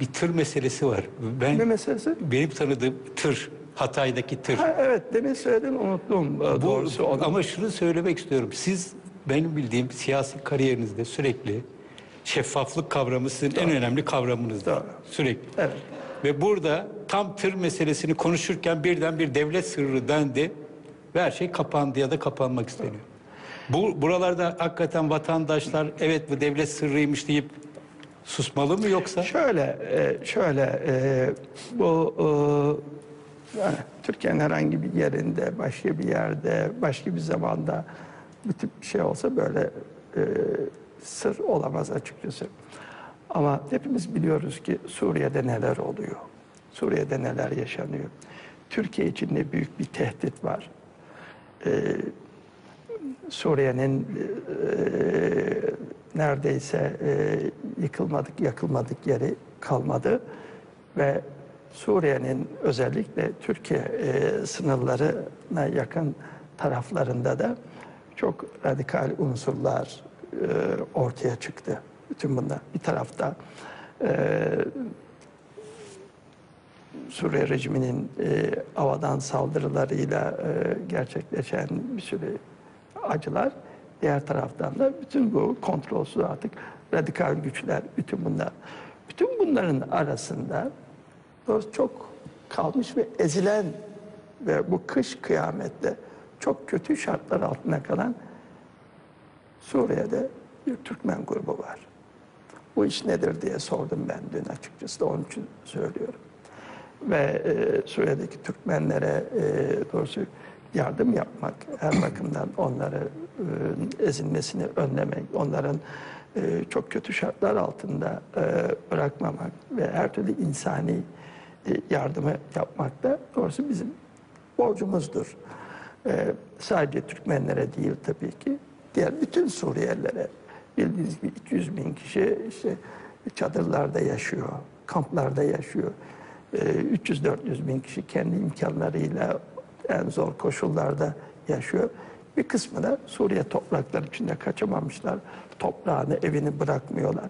bir tır meselesi var. Ben Ne meselesi? benim tanıdığım tır, Hatay'daki tır. Ha, evet demin söyledin unuttum Bu- doğrusu onu. ama şunu söylemek istiyorum. Siz benim bildiğim siyasi kariyerinizde sürekli şeffaflık kavramı sizin en önemli kavramınızdır. Doğru. Sürekli. Evet. Ve burada tam tır meselesini konuşurken birden bir devlet sırrı dendi ve her şey kapandı ya da kapanmak isteniyor. Bu buralarda hakikaten vatandaşlar evet bu devlet sırrıymış deyip susmalı mı yoksa? Şöyle, e, şöyle e, bu e, yani Türkiye'nin herhangi bir yerinde, başka bir yerde, başka bir zamanda bu tip bir şey olsa böyle sır olamaz açıkçası. Ama hepimiz biliyoruz ki Suriye'de neler oluyor. Suriye'de neler yaşanıyor. Türkiye için de büyük bir tehdit var. Suriye'nin e, neredeyse yıkılmadık, yakılmadık yeri kalmadı ve Suriye'nin özellikle Türkiye e, sınırlarına yakın taraflarında da çok radikal unsurlar e, ortaya çıktı. Bütün bunlar bir tarafta e, Suriye rejiminin e, havadan saldırılarıyla e, gerçekleşen bir sürü acılar. Diğer taraftan da bütün bu kontrolsüz artık radikal güçler, bütün bunlar. Bütün bunların arasında çok kalmış ve ezilen ve bu kış kıyamette çok kötü şartlar altında kalan Suriye'de bir Türkmen grubu var. Bu iş nedir diye sordum ben dün açıkçası da onun için söylüyorum ve e, Suriye'deki Türkmenlere e, doğrusu yardım yapmak, her bakımdan onları e, ezilmesini önlemek, onların e, çok kötü şartlar altında e, bırakmamak ve her türlü insani e, yardımı yapmak da doğrusu bizim borcumuzdur. E, sadece Türkmenlere değil tabii ki, diğer bütün Suriyelilere bildiğiniz gibi 200 bin kişi işte çadırlarda yaşıyor, kamplarda yaşıyor. Ee, 300-400 bin kişi kendi imkanlarıyla en zor koşullarda yaşıyor. Bir kısmı da Suriye toprakları içinde kaçamamışlar. Toprağını, evini bırakmıyorlar.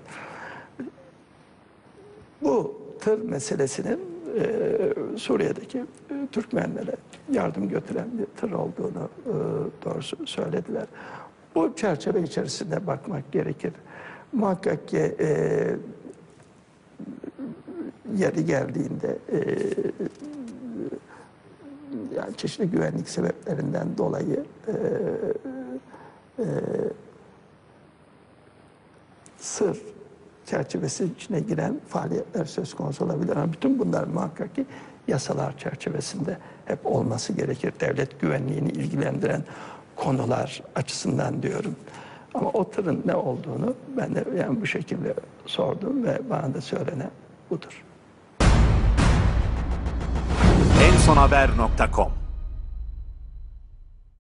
Bu tır meselesinin e, Suriye'deki e, Türkmenlere yardım götüren bir tır olduğunu e, doğrusu söylediler. Bu çerçeve içerisinde bakmak gerekir. Muhakkak ki e, yeri geldiğinde e, çeşitli güvenlik sebeplerinden dolayı e, e, sır çerçevesi içine giren faaliyetler söz konusu olabilir. Ama bütün bunlar muhakkak ki yasalar çerçevesinde hep olması gerekir. Devlet güvenliğini ilgilendiren konular açısından diyorum. Ama o tırın ne olduğunu ben de yani bu şekilde sordum ve bana da söylenen budur. ensonhaber.com